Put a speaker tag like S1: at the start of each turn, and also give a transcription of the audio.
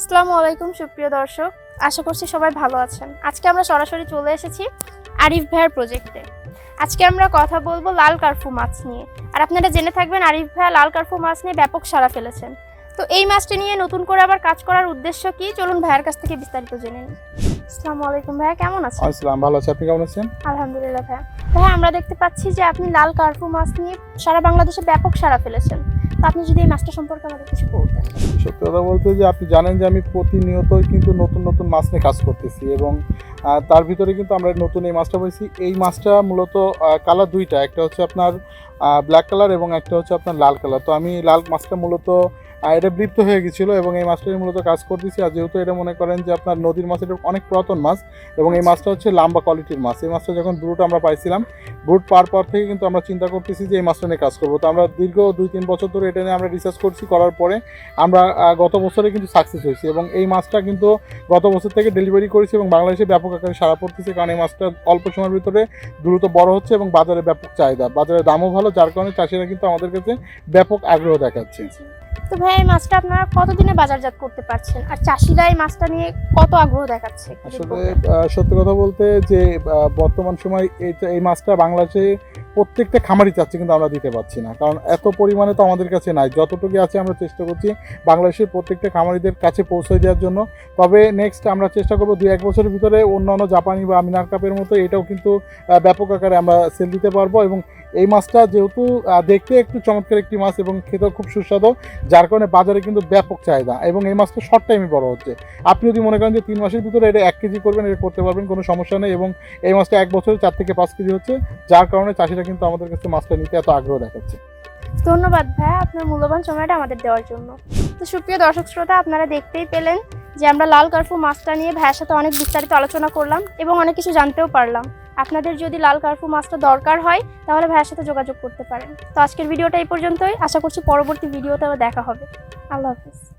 S1: আসসালামু আলাইকুম সুপ্রিয় দর্শক। আশা করছি সবাই ভালো আছেন। আজকে আমরা সরাসরি চলে এসেছি আরিফ ভাইয়ের প্রজেক্টে আজকে আমরা কথা বলব লাল কার্ফু মাছ নিয়ে। আর আপনারা জেনে থাকবেন আরিফ ভাইয়া লাল কার্ফু মাছ নিয়ে ব্যাপক সাড়া ফেলেছেন। তো এই মাছটি নিয়ে নতুন করে আবার কাজ করার উদ্দেশ্য কি? চলুন ভাইয়ের কাছ থেকে বিস্তারিত জেনে নিই। আসসালামু আলাইকুম ভাইয়া কেমন আছেন?
S2: আসসালাম ভালো আছি। আপনি কেমন আছেন?
S1: আলহামদুলিল্লাহ ভাইয়া। ভাইয়া আমরা দেখতে পাচ্ছি যে আপনি লাল কার্ফু মাছ নিয়ে সারা বাংলাদেশে ব্যাপক সাড়া ফেলেছেন। আপনি যদি এই মাছটা সম্পর্কে আমাদের কিছু বলতেন।
S2: সত্যি কথা বলতে যে আপনি জানেন যে আমি প্রতিনিয়তই কিন্তু নতুন নতুন মাছ নিয়ে কাজ করতেছি এবং তার ভিতরে কিন্তু আমরা নতুন এই মাছটা পেয়েছি এই মাছটা মূলত কালার দুইটা একটা হচ্ছে আপনার ব্ল্যাক কালার এবং একটা হচ্ছে আপনার লাল কালার তো আমি লাল মাছটা মূলত এটা বৃত্ত হয়ে গেছিল এবং এই মাছটা মূলত কাজ করতেছি। আর যেহেতু এটা মনে করেন যে আপনার নদীর মাছ এটা অনেক পুরাতন মাছ এবং এই মাছটা হচ্ছে লাম্বা কোয়ালিটির মাছ। এই মাছটা যখন ব্রুট আমরা পাইছিলাম ব্রুট পাওয়ার পর থেকে কিন্তু আমরা চিন্তা করতেছি যে এই মাছটা নিয়ে কাজ করব। তো আমরা দীর্ঘ দুই তিন বছর ধরে এটা নিয়ে আমরা রিসার্চ করছি করার পরে আমরা গত বছরে কিন্তু সাকসেস হয়েছি এবং এই মাছটা কিন্তু গত বছর থেকে ডেলিভারি করেছি এবং বাংলাদেশে ব্যাপক আকারে সারা পড়তেছে কারণ এই মাছটা অল্প সময়ের ভিতরে দ্রুত বড় হচ্ছে এবং বাজারে ব্যাপক চাহিদা। বাজারে দামও ভালো যার কারণে চাষিরা কিন্তু আমাদের কাছে ব্যাপক আগ্রহ দেখাচ্ছে।
S1: তো ভাই এই মাছটা আপনারা কতদিনে বাজারজাত করতে পারছেন? আর চাষিরা এই মাছটা নিয়ে কত আগ্রহ দেখাচ্ছে?
S2: আসলে সত্যি কথা বলতে যে বর্তমান সময় এই এই মাছটা বাংলাদেশে প্রত্যেকটা খামারই চাচ্ছে, কিন্তু আমরা দিতে পারছি না। কারণ এত পরিমাণে তো আমাদের কাছে নাই। যতটুকু আছে আমরা চেষ্টা করছি বাংলাদেশের প্রত্যেকটা খামারিদের কাছে পৌঁছে দেওয়ার জন্য। তবে নেক্সট আমরা চেষ্টা করব দুই এক বছরের ভিতরে অন্যান্য জাপানি বা মিনার কাপের মতো এটাও কিন্তু ব্যাপক আকারে আমরা সেল দিতে পারব এবং এই মাছটা যেহেতু দেখতে একটু চমৎকার একটি মাছ এবং খেতেও খুব সুস্বাদু, যার কারণে বাজারে কিন্তু ব্যাপক চাহিদা এবং এই মাছটা শর্ট টাইমে বড় হচ্ছে। আপনি যদি মনে করেন যে তিন মাসের ভিতরে এটা এক কেজি করবেন, এটা করতে পারবেন, কোনো সমস্যা নেই এবং এই মাছটা এক বছরে চার থেকে পাঁচ কেজি হচ্ছে, যার কারণে চাষিরা কিন্তু আমাদের কাছে মাছটা নিতে এত আগ্রহ দেখাচ্ছে।
S1: ধন্যবাদ ভাইয়া আপনার মূল্যবান সময়টা আমাদের দেওয়ার জন্য। তো সুপ্রিয় দর্শক শ্রোতা, আপনারা দেখতেই পেলেন যে আমরা লাল কার্ফু মাছটা নিয়ে ভাইয়ের সাথে অনেক বিস্তারিত আলোচনা করলাম এবং অনেক কিছু জানতেও পারলাম। আপনাদের যদি লাল কার্ফু মাছটা দরকার হয়, তাহলে ভাইয়ের সাথে যোগাযোগ করতে পারেন। তো আজকের ভিডিওটা এই পর্যন্তই। আশা করছি পরবর্তী ভিডিওতে আবার দেখা হবে। আল্লাহ হাফিজ।